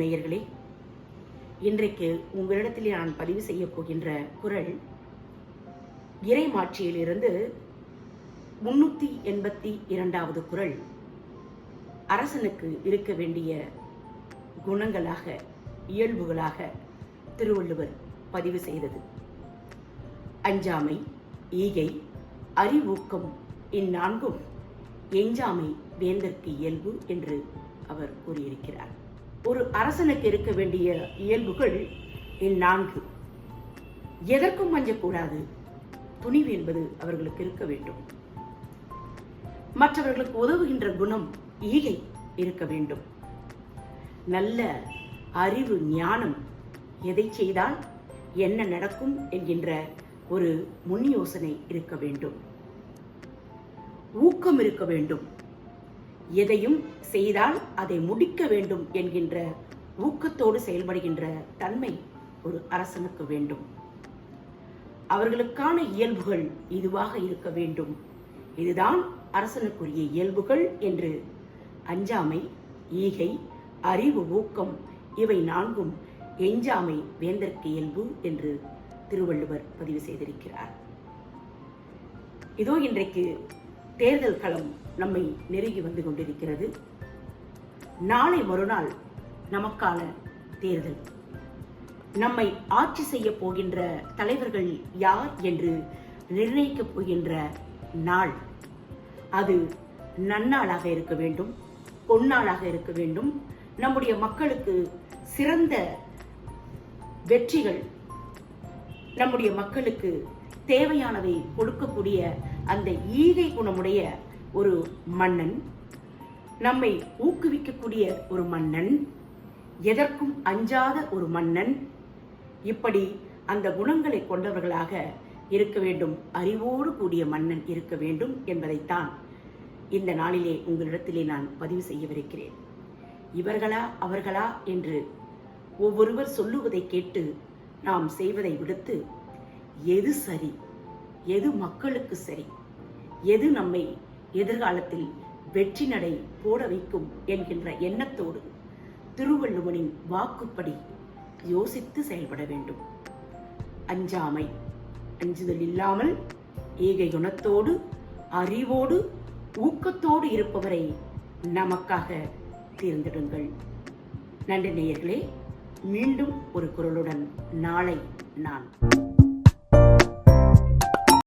நேயர்களே இன்றைக்கு உங்களிடத்தில் நான் பதிவு செய்ய போகின்ற குரல் இறைமாட்சியிலிருந்து முன்னூத்தி எண்பத்தி இரண்டாவது குரல். அரசனுக்கு இருக்க வேண்டிய குணங்களாக இயல்புகளாக திருவள்ளுவர் பதிவு செய்தது. அஞ்சாமை ஈகை அறிவூக்கம் இந்நான்கும் எஞ்சாமை வேந்தற்கு இயல்பு என்று அவர் கூறியிருக்கிறார். ஒரு அரசனுக்கு இருக்க வேண்டிய இயல்புகள் இந்நான்கு எதற்கும் மஞ்சக்கூடாது துணிவு என்பது அவர்களுக்கு இருக்க வேண்டும். மற்றவர்களுக்கு உதவுகின்ற குணம் ஈகை இருக்க வேண்டும். நல்ல அறிவு ஞானம் எதை செய்தால் என்ன நடக்கும் என்கின்ற ஒரு முன் யோசனை இருக்க வேண்டும். ஊக்கம் இருக்க வேண்டும். எதையும் செய்தால் அதை முடிக்க வேண்டும் என்கின்ற ஊக்கத்தோடு செயல்படுகின்ற தன்மை ஒரு அரசனுக்கு வேண்டும். அவர்களுக்கான இயல்புகள் இதுவாக இருக்க வேண்டும். இதுதான் அரசனுக்குரிய இயல்புகள் என்று அஞ்சாமை ஈகை அறிவு ஊக்கம் இவை நான்கும் எஞ்சாமை வேந்தற்கு இயல்பு என்று திருவள்ளுவர் பதிவு செய்திருக்கிறார். இதோ இன்றைக்கு தேர்தல் களம் நம்மை நெருங்கி வந்து கொண்டிருக்கிறது. நாளை மறுநாள் நமக்கான தேர்தல். நம்மை ஆட்சி செய்ய போகின்ற தலைவர்கள் யார் என்று நிர்ணயிக்கப் போகின்ற நாள். அது நன்னாளாக இருக்க வேண்டும் பொன்னாளாக இருக்க வேண்டும். நம்முடைய மக்களுக்கு சிறந்த வெற்றிகள் நம்முடைய மக்களுக்கு தேவையானதை கொடுக்கக்கூடிய அந்த ஈகை குணமுடைய ஒரு மன்னன் நம்மை ஊக்குவிக்கக்கூடிய ஒரு மன்னன் எதற்கும் அஞ்சாத ஒரு மன்னன் இப்படி அந்த குணங்களை கொண்டவர்களாக இருக்க வேண்டும் அறிவோடு கூடிய மன்னன் இருக்க வேண்டும் என்பதைத்தான் இந்த நாளிலே உங்களிடத்திலே நான் பதிவு செய்யவிருக்கிறேன். இவர்களா அவர்களா என்று ஒவ்வொருவர் சொல்லுவதை கேட்டு நாம் செய்வதை விடுத்து எது சரி? எது மக்களுக்கு சரி? எது நம்மை எதிர்காலத்தில் வெற்றி நடை போட வைக்கும் என்கின்ற எண்ணத்தோடு திருவள்ளுவனின் வாக்குப்படி யோசித்து செயல்பட வேண்டும். அஞ்சாமை அஞ்சுதல் இல்லாமல் ஈகை குணத்தோடு அறிவோடு ஊக்கத்தோடு இருப்பவரை நமக்காக தேர்ந்தெடுங்கள். நன்றி நேயர்களே மீண்டும் ஒரு குரலுடன் நாளை நான்